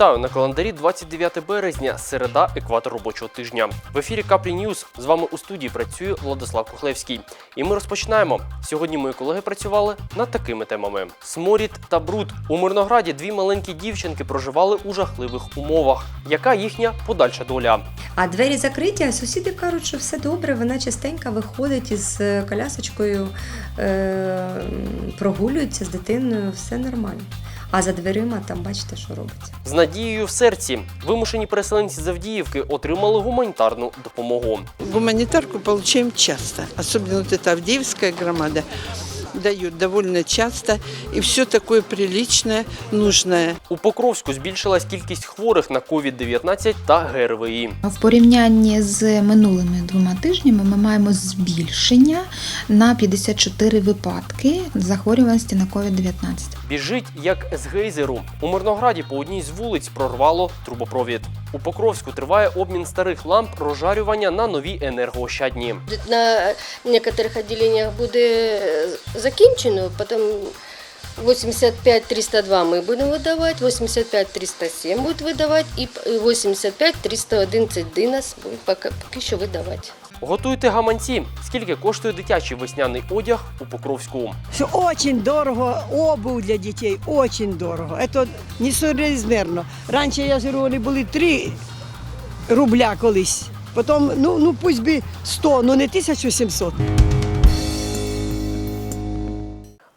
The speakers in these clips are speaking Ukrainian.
Вітаю на календарі 29 березня, середа, екватор робочого тижня. В ефірі Каплі Ньюз. З вами у студії працює Владислав Кухлевський. І ми розпочинаємо. Сьогодні мої колеги працювали над такими темами: сморід та бруд. У Мирнограді дві маленькі дівчинки проживали у жахливих умовах. Яка їхня подальша доля? А двері закриті, а сусіди кажуть, що все добре, вона частенько виходить із е, колясочкою, е- прогулюється з дитиною, все нормально. А за дверима там бачите, що робиться. З надією в серці вимушені переселенці з Авдіївки отримали гуманітарну допомогу. Гуманітарку отримуємо часто, особливо вот эта Авдеевская громада дают довольно часто, и все такое приличное, нужное. У Покровську збільшилась кількість хворих на COVID-19 та ГРВІ. В порівнянні з минулими двома тижнями ми маємо збільшення на 54 випадки захворюваності на COVID-19. Біжить як з гейзеру. У Мирнограді по одній з вулиць прорвало трубопровід. У Покровську триває обмін старих ламп розжарювання на нові енергоощадні. На некоторых отделениях буде е, закінчено, потім 85-302 ми будемо видавати, 85-307 будуть видавати і 85-311 ДИНАС буде поки, поки що видавати. Готуйте гаманці. Скільки коштує дитячий весняний одяг у Покровську? Все очень дорого, обувь для дітей очень дорого. Это несоразмерно. Раніше, я говорю, вони були 3 рубля колись. Потім, ну, ну пусть би 100, ну не 1700.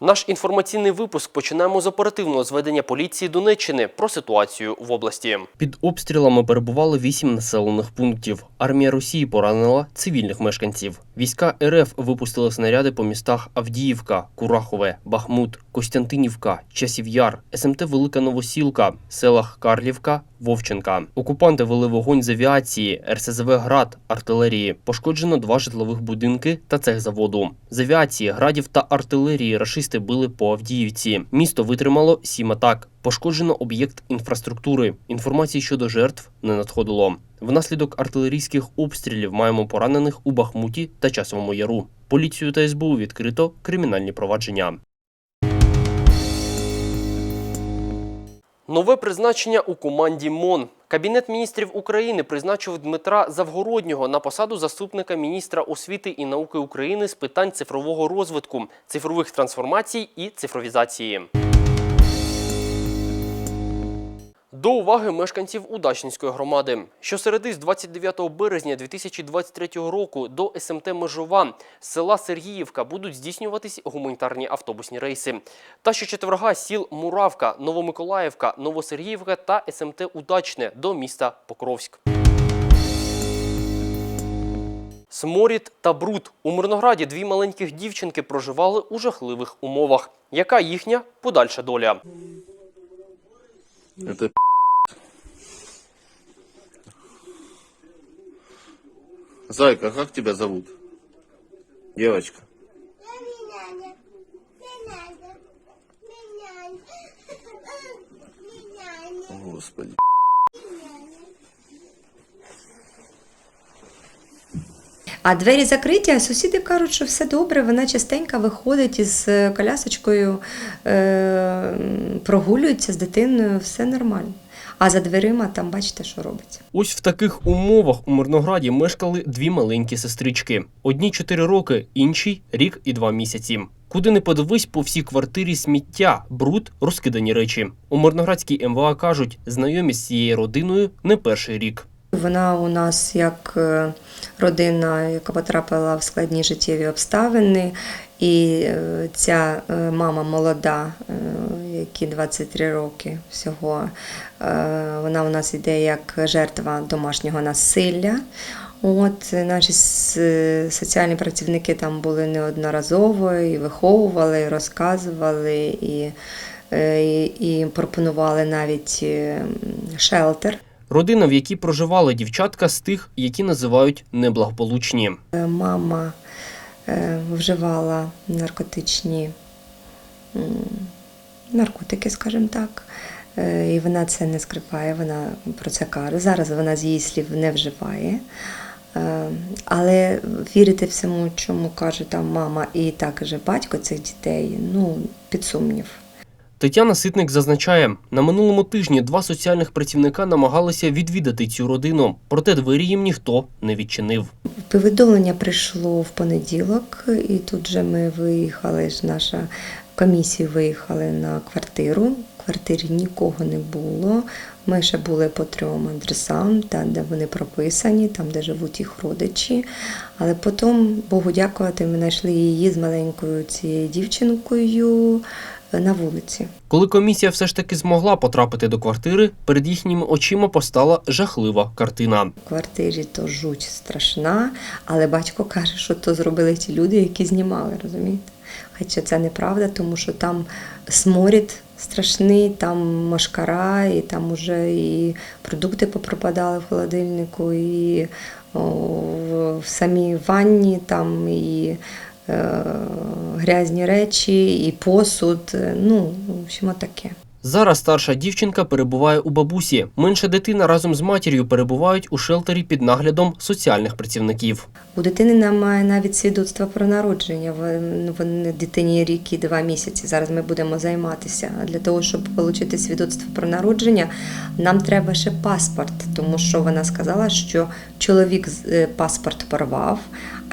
Наш інформаційний випуск починаємо з оперативного зведення поліції Донеччини про ситуацію в області. Під обстрілами перебували вісім населених пунктів. Армія Росії поранила цивільних мешканців. Війська РФ випустили снаряди по містах Авдіївка, Курахове, Бахмут, Костянтинівка, Часів'яр, СМТ Велика Новосілка, селах Карлівка, Вовченка. Окупанти вели вогонь з авіації, РСЗВ град, артилерії. Пошкоджено два житлових будинки та цех заводу. З авіації, градів та артилерії рашисти били по Авдіївці. Місто витримало сім атак. Пошкоджено об'єкт інфраструктури. Інформації щодо жертв не надходило. Внаслідок артилерійських обстрілів маємо поранених у Бахмуті та Часовому Яру. Поліцію та СБУ відкрито кримінальні провадження. Нове призначення у команді МОН. Кабінет міністрів України призначив Дмитра Завгороднього на посаду заступника міністра освіти і науки України з питань цифрового розвитку, цифрових трансформацій і цифровізації. До уваги мешканців Удачненської громади. Щосереди з 29 березня 2023 року до СМТ Межова з села Сергіївка будуть здійснюватись гуманітарні автобусні рейси. Та щочетверга сіл Муравка, Новомиколаївка, Новосергіївка та СМТ Удачне до міста Покровськ. Сморід та бруд. У Мирнограді дві маленьких дівчинки проживали у жахливих умовах. Яка їхня подальша доля? Это Зайка, как тебя зовут? Девочка. Господи. А двері закриті, а сусіди кажуть, що все добре, вона частенько виходить із е, колясочкою, е- прогулюється з дитиною, все нормально. А за дверима там бачите, що робиться. Ось в таких умовах у Мирнограді мешкали дві маленькі сестрички. Одній 4 роки, іншій рік і два місяці. Куди не подивись по всій квартирі сміття, бруд, розкидані речі. У Мирноградській МВА кажуть, знайомі з цією родиною не перший рік. Вона у нас як е, родина, яка потрапила в складні життєві обставини. І е, ця е, мама молода, якій 23 роки всього, вона у нас йде як жертва домашнього насилля. От наші соціальні працівники там були неодноразово і виховували, і розказували, і, і, і пропонували навіть шелтер. Родина, в якій проживали дівчатка з тих, які називають неблагополучні. Е, Мама е, вживала наркотичні наркотики, скажімо так. Е, І вона це не скриває, вона про це каже. Зараз вона з її слів не вживає. Але вірити всьому, чому каже там мама і також батько цих дітей, ну, під сумнів. Тетяна Ситник зазначає, на минулому тижні два соціальних працівника намагалися відвідати цю родину, проте двері їм ніхто не відчинив. Повідомлення прийшло в понеділок, і тут же ми виїхали, ж наша комісія виїхали на квартиру. В квартирі нікого не було. Ми ще були по трьом адресам, там, де вони прописані, там, де живуть їх родичі. Але потім, Богу дякувати, ми знайшли її з маленькою цією дівчинкою на вулиці. Коли комісія все ж таки змогла потрапити до квартири, перед їхніми очима постала жахлива картина. В квартирі то жуть страшна, але батько каже, що то зробили ті люди, які знімали, розумієте? Хоча це неправда, тому що там сморід страшний, там машкара, і там уже і продукти попропадали в холодильнику, і о, в, самій ванні там і грязні речі, і посуд. е, Ну, в общем, таке. Зараз старша дівчинка перебуває у бабусі. Менша дитина разом з матір'ю перебувають у шелтері під наглядом соціальних працівників. У дитини немає навіть свідоцтва про народження. Вон- Вони дитині рік і два місяці. Зараз ми будемо займатися. А для того, щоб отримати свідоцтво про народження, нам треба ще паспорт, тому що вона сказала, що чоловік е, паспорт порвав,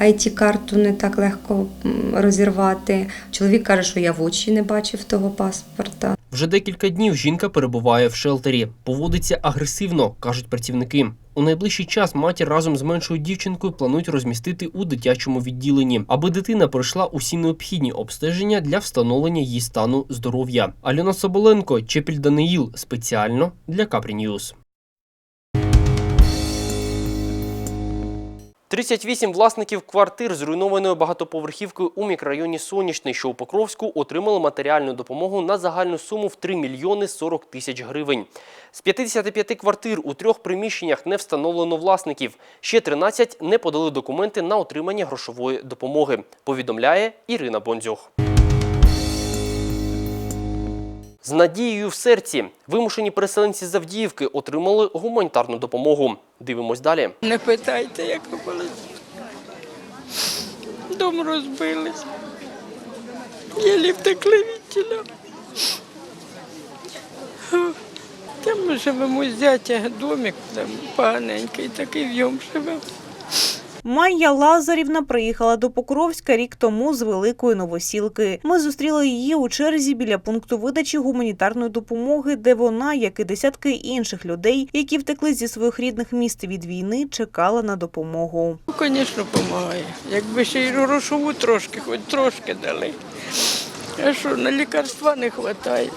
it карту не так легко розірвати. Чоловік каже, що я в очі не бачив того паспорта. Вже декілька днів жінка перебуває в шелтері. Поводиться агресивно, кажуть працівники. У найближчий час матір разом з меншою дівчинкою планують розмістити у дитячому відділенні, аби дитина пройшла усі необхідні обстеження для встановлення її стану здоров'я. Альона Соболенко, Чепіль Даниїл спеціально для Капрі Ньюз. 38 власників квартир зруйнованої багатоповерхівкою у мікрорайоні Сонячний, що у Покровську, отримали матеріальну допомогу на загальну суму в 3 мільйони 40 тисяч гривень. З 55 квартир у трьох приміщеннях не встановлено власників. Ще 13 не подали документи на отримання грошової допомоги, повідомляє Ірина Бондзюг. З надією в серці вимушені переселенці з Авдіївки отримали гуманітарну допомогу. Дивимось далі. Не питайте, як було. Дом розбили. Єлі втекли від тіля. Там живемо зятя домик, там поганенький, такий в ньому живемо. Майя Лазарівна приїхала до Покровська рік тому з великої новосілки. Ми зустріли її у черзі біля пункту видачі гуманітарної допомоги, де вона, як і десятки інших людей, які втекли зі своїх рідних міст від війни, чекала на допомогу. Ну, звісно, допомагає. Якби ще й грошову трошки, хоч трошки дали. А що, на лікарства не вистачає.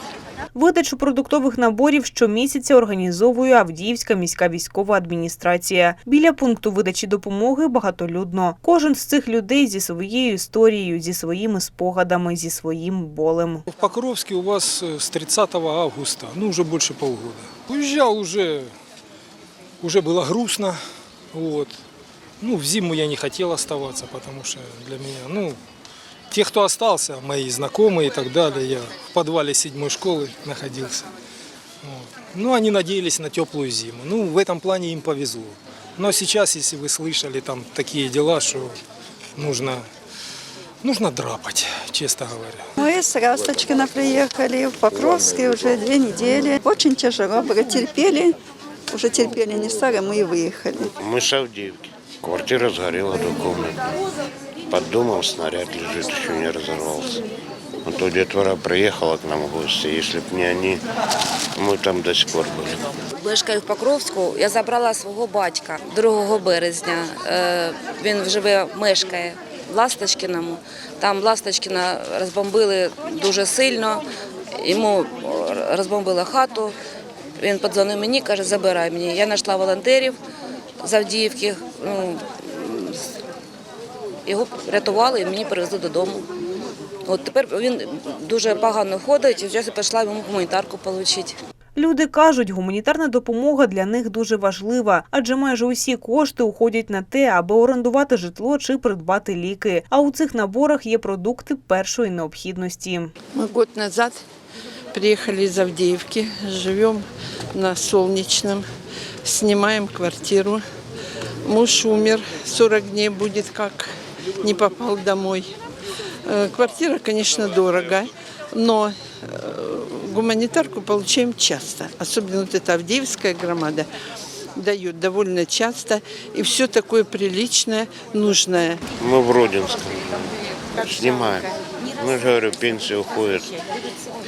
Видачу продуктових наборів щомісяця організовує Авдіївська міська військова адміністрація. Біля пункту видачі допомоги багатолюдно. Кожен з цих людей зі своєю історією, зі своїми спогадами, зі своїм болем. В Покровске у вас э, с 30 августа, ну уже больше полгода. Уезжал уже, уже было грустно, вот. Ну, в зиму я не хотел оставаться, потому что для меня, ну, те, кто остался, мои знакомые и так далее, я в подвале седьмой школы находился. Вот. Ну, они надеялись на теплую зиму. Ну, в этом плане им повезло. Но сейчас, если вы слышали там такие дела, что нужно, нужно драпать, честно говоря. Мы с Расточкина приехали в Покровский уже две недели. Очень тяжело было, терпели. Уже терпели не старые, мы и выехали. Мы с Авдеевки. Квартира сгорела до комнаты. Под домом снаряд лежит, еще не разорвался. А то детвора приехала к нам в гости. Если бы не они, мы там до сих пор были. Мешкаю в Покровську. Я забрала свого батька 2 березня. Е, Він живе, мешкає в Ласточкіному. Там Ласточкіна розбомбили дуже сильно. Йому розбомбили хату. Він подзвонив мені, каже, забирай мені. Я знайшла волонтерів з Авдіївки. Ну, його рятували і мені привезли додому. От тепер він дуже погано ходить, і зараз пішла йому гуманітарку отримати. Люди кажуть, гуманітарна допомога для них дуже важлива, адже майже усі кошти уходять на те, аби орендувати житло чи придбати ліки. А у цих наборах є продукти першої необхідності. Мы год назад приехали из Авдеевки, живем на Солнечном, снимаем квартиру. Муж умер, 40 дней будет как не попал домой. Э, Квартира, конечно, дорого, но э, гуманитарку получаем часто. Особенно вот эта Авдеевская громада дают довольно часто. И все такое приличное, нужное. Мы в Родинском снимаем. Же, говорю, пенсия уходит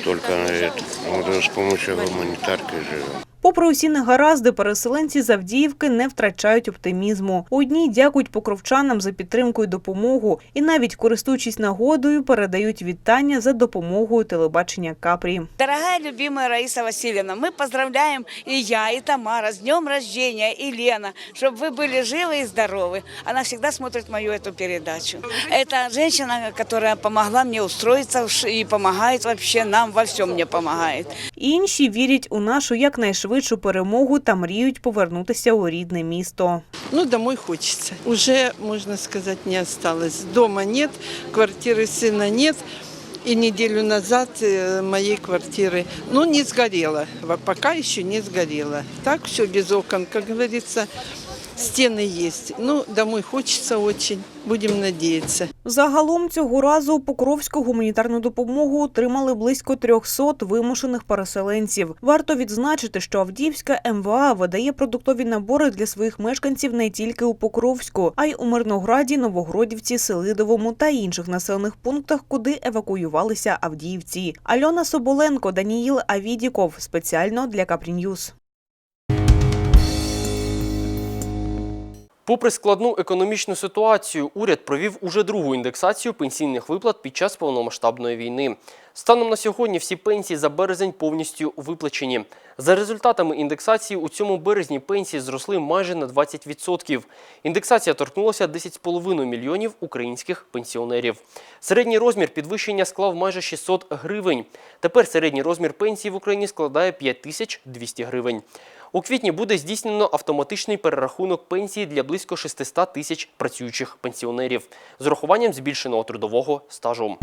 только на это. Мы даже с помощью гуманитарки живем. Попри усі негаразди, переселенці з Авдіївки не втрачають оптимізму. Одні дякують покровчанам за підтримку і допомогу, і навіть користуючись нагодою, передають вітання за допомогою телебачення Капрі. Дорогая любимая Раиса Васильевна, мы поздравляем и я, и Тамара с днем рождения, и Лена, чтобы вы были живы и здоровы. Она всегда смотрит мою эту передачу. Это женщина, которая помогла мне устроиться в Ш- и помогает вообще нам во всем мне помогает. Інші вірять у нашу якнайшвидшу перемогу та мріють повернутися у рідне місто. Ну, домой хочется. Уже, можно сказать, не осталось. Дома нет, квартиры сына нет. И неделю назад э, моей квартиры, ну, не сгорела. Во- Пока еще не сгорела. Так все без окон, как говорится, стены есть. Ну, домой хочется очень. Будем надеяться. Загалом цього разу Покровську гуманітарну допомогу отримали близько 300 вимушених переселенців. Варто відзначити, що Авдіївська МВА видає продуктові набори для своїх мешканців не тільки у Покровську, а й у Мирнограді, Новогродівці, Селидовому та інших населених пунктах, куди евакуювалися авдіївці. Альона Соболенко, Даніїл Авідіков спеціально для Капріньюз. Попри складну економічну ситуацію, уряд провів уже другу індексацію пенсійних виплат під час повномасштабної війни. Станом на сьогодні всі пенсії за березень повністю виплачені. За результатами індексації у цьому березні пенсії зросли майже на 20%. Індексація торкнулася 10,5 мільйонів українських пенсіонерів. Середній розмір підвищення склав майже 600 гривень. Тепер середній розмір пенсії в Україні складає 5200 гривень. У квітні буде здійснено автоматичний перерахунок пенсії для близько 600 тисяч працюючих пенсіонерів з урахуванням збільшеного трудового стажу.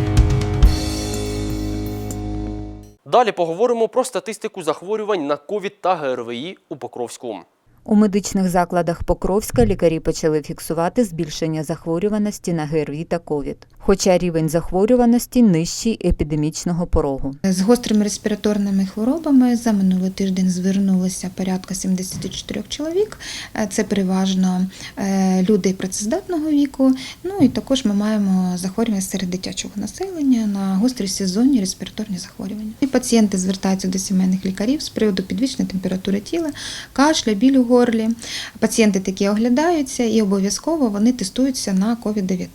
Далі поговоримо про статистику захворювань на ковід та ГРВІ у Покровську. У медичних закладах Покровська лікарі почали фіксувати збільшення захворюваності на ГРВІ та ковід, хоча рівень захворюваності нижчий епідемічного порогу. З гострими респіраторними хворобами за минулий тиждень звернулося порядка 74 чоловік. Е, Це переважно е, люди працездатного віку. Ну і також ми маємо захворювання серед дитячого населення на гострі сезонні респіраторні захворювання. І пацієнти звертаються до сімейних лікарів з приводу підвищеної температури тіла, кашля, біль у горлі. Пацієнти такі оглядаються і обов'язково вони тестуються на COVID-19.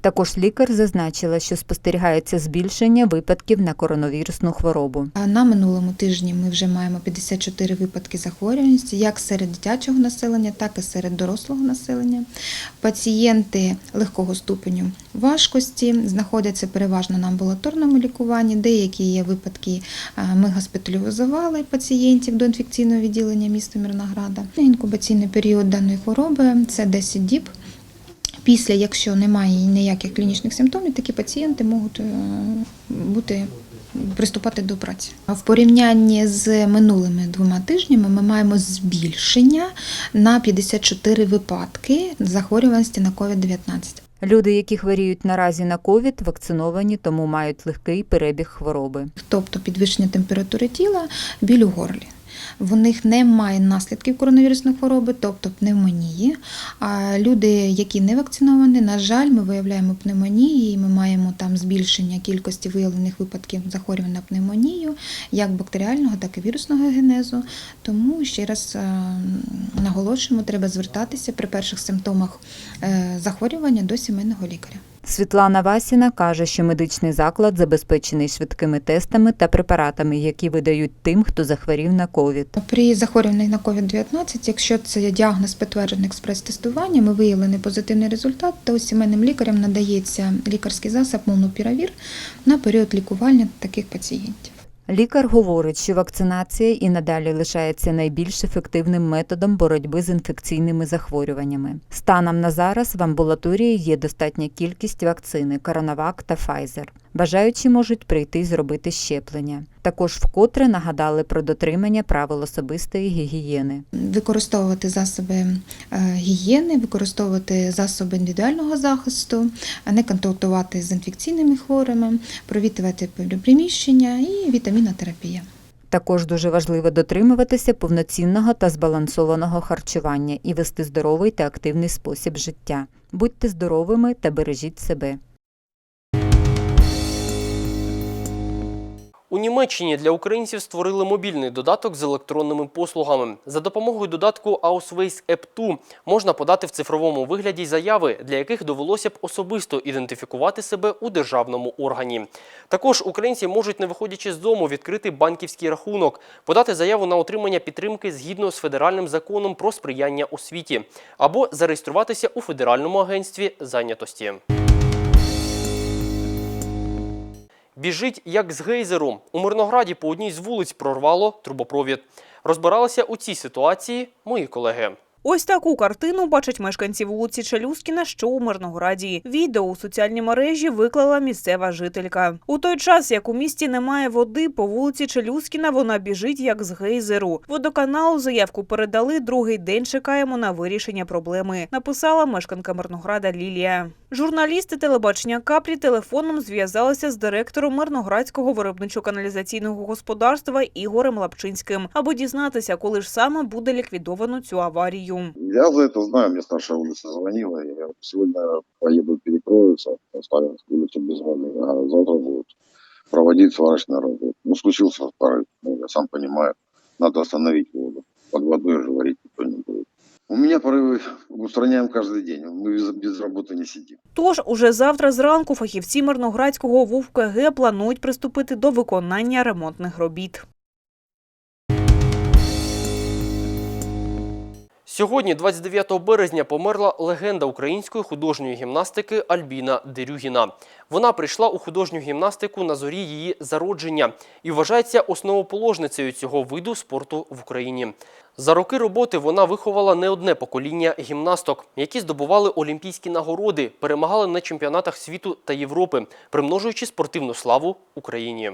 Також лікар зазначила, що спостерігається збільшення випадків на коронавірусну хворобу. На минулому тижні ми вже маємо 54 випадки захворюваності як серед дитячого населення, так і серед дорослого населення. Пацієнти легкого ступеню важкості знаходяться переважно на амбулаторному лікуванні. Деякі є випадки. Ми госпіталізували пацієнтів до інфекційного відділення міста Мирнограда. Інкубаційний період даної хвороби це 10 діб. Після, якщо немає ніяких клінічних симптомів, такі пацієнти можуть е, бути приступати до праці. В порівнянні з минулими двома тижнями ми маємо збільшення на 54 випадки захворюваності на COVID-19. Люди, які хворіють наразі на ковід, вакциновані, тому мають легкий перебіг хвороби. тобто підвищення температури тіла, біль у горлі. В них немає наслідків коронавірусної хвороби, тобто пневмонії. А люди, які не вакциновані, на жаль, ми виявляємо пневмонії, і ми маємо там збільшення кількості виявлених випадків захворювань на пневмонію, як бактеріального, так і вірусного генезу. Тому ще раз е, наголошуємо, треба звертатися при перших симптомах е, захворювання до сімейного лікаря. Світлана Васіна каже, що медичний заклад забезпечений швидкими тестами та препаратами, які видають тим, хто захворів на ковід. При захворюванні на COVID-19, якщо це діагноз підтверджений експрес-тестуванням ми виявлений позитивний результат, то сімейним лікарям надається лікарський засіб молнупіравір на період лікування таких пацієнтів. Лікар говорить, що вакцинація і надалі лишається найбільш ефективним методом боротьби з інфекційними захворюваннями. Станом на зараз в амбулаторії є достатня кількість вакцини Коронавак та Pfizer. Бажаючі можуть прийти зробити щеплення. Також вкотре нагадали про дотримання правил особистої гігієни. Використовувати засоби е, гігієни, використовувати засоби індивідуального захисту, а не контактувати з інфекційними хворими, провітрювати приміщення і вітамінотерапія. Також дуже важливо дотримуватися повноцінного та збалансованого харчування і вести здоровий та активний спосіб життя. Будьте здоровими та бережіть себе. У Німеччині для українців створили мобільний додаток з електронними послугами. За допомогою додатку Ausweis App 2 можна подати в цифровому вигляді заяви, для яких довелося б особисто ідентифікувати себе у державному органі. Також українці можуть, не виходячи з дому, відкрити банківський рахунок, подати заяву на отримання підтримки згідно з федеральним законом про сприяння освіті або зареєструватися у Федеральному агентстві зайнятості. Біжить як з гейзеру. У Мирнограді по одній з вулиць прорвало трубопровід. Розбиралися у цій ситуації мої колеги. Ось таку картину бачать мешканці вулиці Чалюскіна, що у Мирнограді. Відео у соціальній мережі виклала місцева жителька. У той час, як у місті немає води, по вулиці Челюскіна вона біжить як з гейзеру. Водоканалу заявку передали. Другий день чекаємо на вирішення проблеми. Написала мешканка Мирнограда Лілія. Журналісти телебачення каплі телефоном зв'язалися з директором Мирноградського виробничо-каналізаційного господарства Ігорем Лапчинським, аби дізнатися, коли ж саме буде ліквідовано цю аварію. Я за это знаю, мне старшая улица звонила, и я сегодня поеду перекроются, оставим улицу без воды, а завтра будут проводить сварочные работы. Ну, случился порыв, ну, я сам понимаю, надо остановить воду. Под водой же варить никто не будет. У меня порывы устраняем каждый день, мы без, без работы не сидим. Тож уже завтра зранку фахівці Мирноградського ВУВКГ планують приступити до виконання ремонтних робіт. Сьогодні, 29 березня, померла легенда української художньої гімнастики Альбіна Дерюгіна. Вона прийшла у художню гімнастику на зорі її зародження і вважається основоположницею цього виду спорту в Україні. За роки роботи вона виховала не одне покоління гімнасток, які здобували олімпійські нагороди, перемагали на чемпіонатах світу та Європи, примножуючи спортивну славу Україні.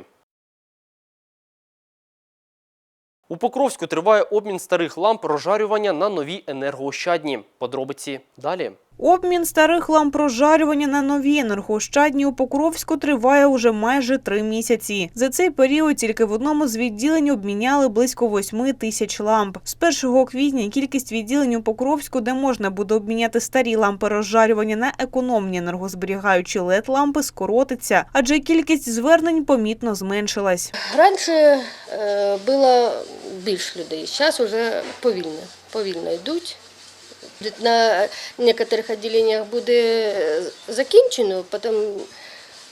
У Покровську триває обмін старих ламп розжарювання на нові енергоощадні. Подробиці далі. Обмін старих ламп розжарювання на нові енергоощадні у Покровську триває уже майже три місяці. За цей період тільки в одному з відділень обміняли близько 8 тисяч ламп. З 1 квітня кількість відділень у Покровську, де можна буде обміняти старі лампи розжарювання на економні енергозберігаючі led лампи скоротиться, адже кількість звернень помітно зменшилась. Раніше е, було більше людей, зараз вже повільно, повільно йдуть. На некоторых отделениях буде е, закінчено, потім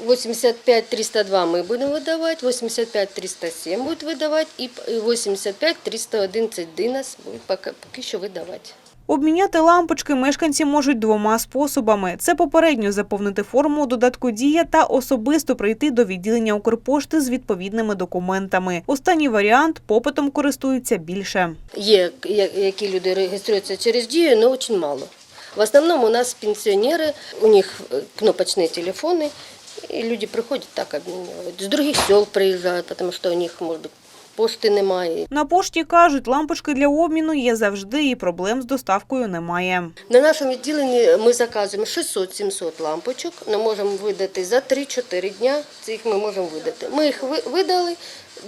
85-302 ми будем выдавать, 85-307 будет выдавать і 85-311 ДИНАС будет пока, пока еще видавати. Обміняти лампочки мешканці можуть двома способами: це попередньо заповнити форму додатку Дія та особисто прийти до відділення Укрпошти з відповідними документами. Останній варіант попитом користується більше. Є які люди реєструються через дію, але дуже мало. В основному у нас пенсіонери, у них е, кнопочні телефони, і люди приходять так обмінюють. З других сел приїжджають, тому що у них, може бути, пошти немає. На пошті кажуть, лампочки для обміну є завжди і проблем з доставкою немає. На нашому відділенні ми заказуємо 600-700 лампочок, ми можемо видати за 3-4 дня. Цих ми можемо видати. Ми їх видали,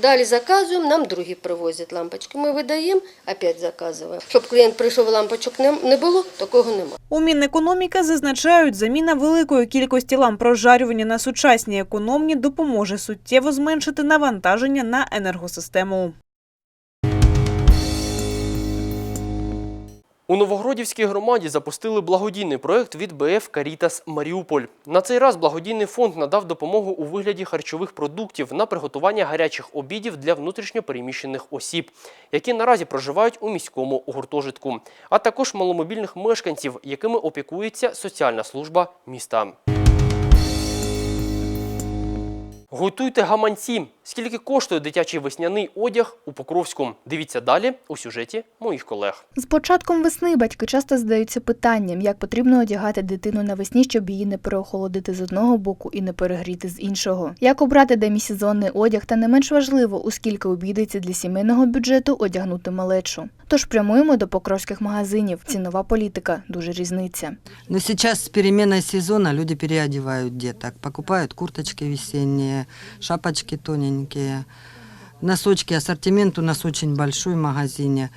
далі заказуємо, нам другі привозять лампочки. Ми видаємо, опять заказуємо. Щоб клієнт прийшов, лампочок не, було, такого немає. У Мінекономіки зазначають, заміна великої кількості ламп розжарювання на сучасні економні допоможе суттєво зменшити навантаження на енергосистему. У Новогродівській громаді запустили благодійний проект від БФ Карітас Маріуполь. На цей раз благодійний фонд надав допомогу у вигляді харчових продуктів на приготування гарячих обідів для внутрішньопереміщених осіб, які наразі проживають у міському гуртожитку, а також маломобільних мешканців, якими опікується соціальна служба міста. Готуйте гаманці. Скільки коштує дитячий весняний одяг у Покровську? Дивіться далі у сюжеті моїх колег. З початком весни батьки часто задаються питанням, як потрібно одягати дитину навесні, щоб її не переохолодити з одного боку і не перегріти з іншого. Як обрати демісезонний одяг, та не менш важливо, у скільки обійдеться для сімейного бюджету одягнути малечу. Тож прямуємо до покровських магазинів. Цінова політика дуже різниця. Но сейчас с переменой сезона люди переодевают деток. Покупают курточки весенние, шапочки тоненькие, носочки. Ассортимент у нас очень большой в магазине.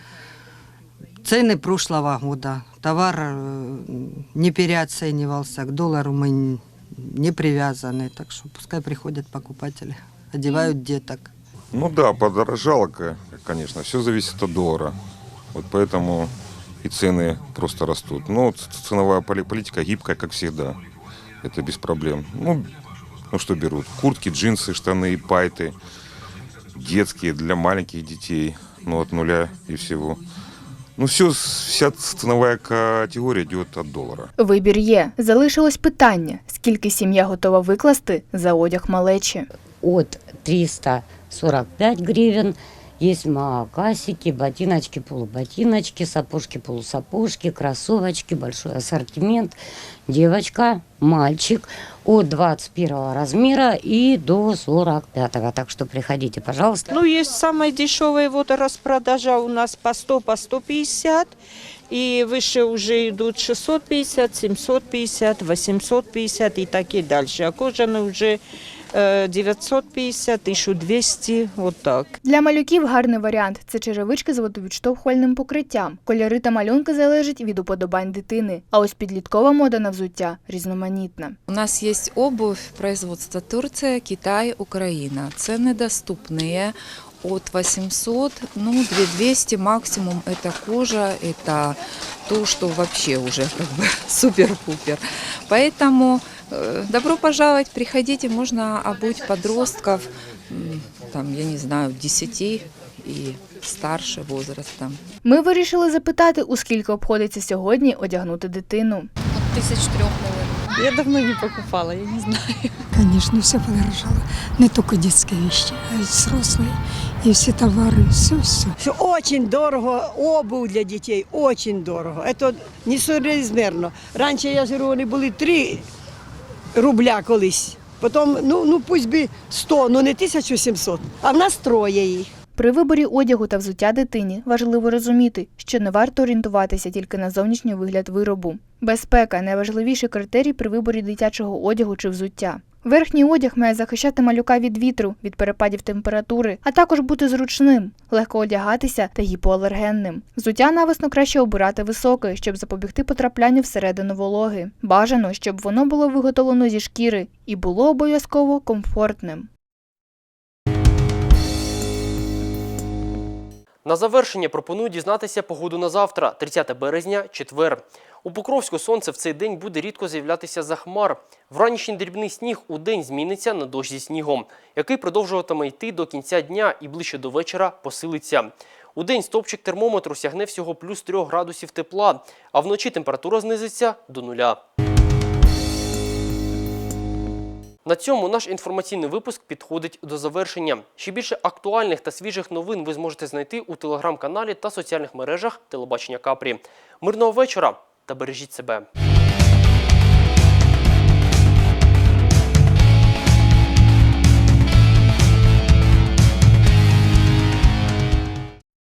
Цены прошлого года. Товар э, не переоценивался. К доллару мы не привязаны. Так что пускай приходят покупатели, одевают деток. Ну да, подорожало, конечно. Все зависит от доллара. Вот поэтому и цены просто растут. Но ценовая поли- политика гибкая, как всегда. Это без проблем. Ну, ну что берут? Куртки, джинсы, штаны, пайты. Детские для маленьких детей. Ну, от нуля и всего. Ну, все, вся ценовая категория идет от доллара. Вибір є. Залишилось питання: скільки сім'я готова викласти за одяг малечі. от 345 гривен. Есть макасики, ботиночки, полуботиночки, сапожки, полусапожки, кроссовочки, большой ассортимент. Девочка, мальчик от 21 размера и до 45. Так что приходите, пожалуйста. Ну, есть самые дешевые вот распродажа у нас по 100, по 150. И выше уже идут 650, 750, 850 и так и дальше. А кожаные уже э, 950, 1200, вот так. Для малюків гарний варіант це черевички з водовідштовхувальним покриттям. Кольори та малюнки залежать від уподобань дитини. А ось підліткова мода на взуття різноманітна. У нас есть обувь производства Турция, Китай, Украина. Цены доступные от 800, ну, 2200 максимум. Это кожа, это то, что вообще уже как бы супер-пупер. Поэтому э, добро пожаловать, приходите, можно обуть подростков, м, там, я не знаю, 10 и старше возрастом. Ми вирішили запитати, у скільки обходиться сьогодні одягнути дитину. Тысяч трех, наверное. Я давно не покупала, я не знаю. Конечно, все подорожало. Не только детские вещи, а и взрослые. И все товары, все-все. Все очень дорого, обув для дітей, очень дорого. Це несоразмерно. Раніше, я ж говорю, вони були 3 рубля колись. Потім, ну, ну пусть би 100, ну не 1700, а в нас троє їх. При виборі одягу та взуття дитині важливо розуміти, що не варто орієнтуватися тільки на зовнішній вигляд виробу. Безпека найважливіший критерій при виборі дитячого одягу чи взуття. Верхній одяг має захищати малюка від вітру, від перепадів температури, а також бути зручним, легко одягатися та гіпоалергенним. Взуття навесно краще обирати високе, щоб запобігти потраплянню всередину вологи. Бажано, щоб воно було виготовлено зі шкіри і було обов'язково комфортним. На завершення пропоную дізнатися погоду на завтра, 30 березня, четвер. У Покровську сонце в цей день буде рідко з'являтися за хмар. Вранішній дрібний сніг у день зміниться на дощ зі снігом, який продовжуватиме йти до кінця дня і ближче до вечора посилиться. У день стопчик термометру сягне всього плюс 3 градусів тепла, а вночі температура знизиться до нуля. На цьому наш інформаційний випуск підходить до завершення. Ще більше актуальних та свіжих новин ви зможете знайти у телеграм-каналі та соціальних мережах телебачення Капрі. Мирного вечора та бережіть себе.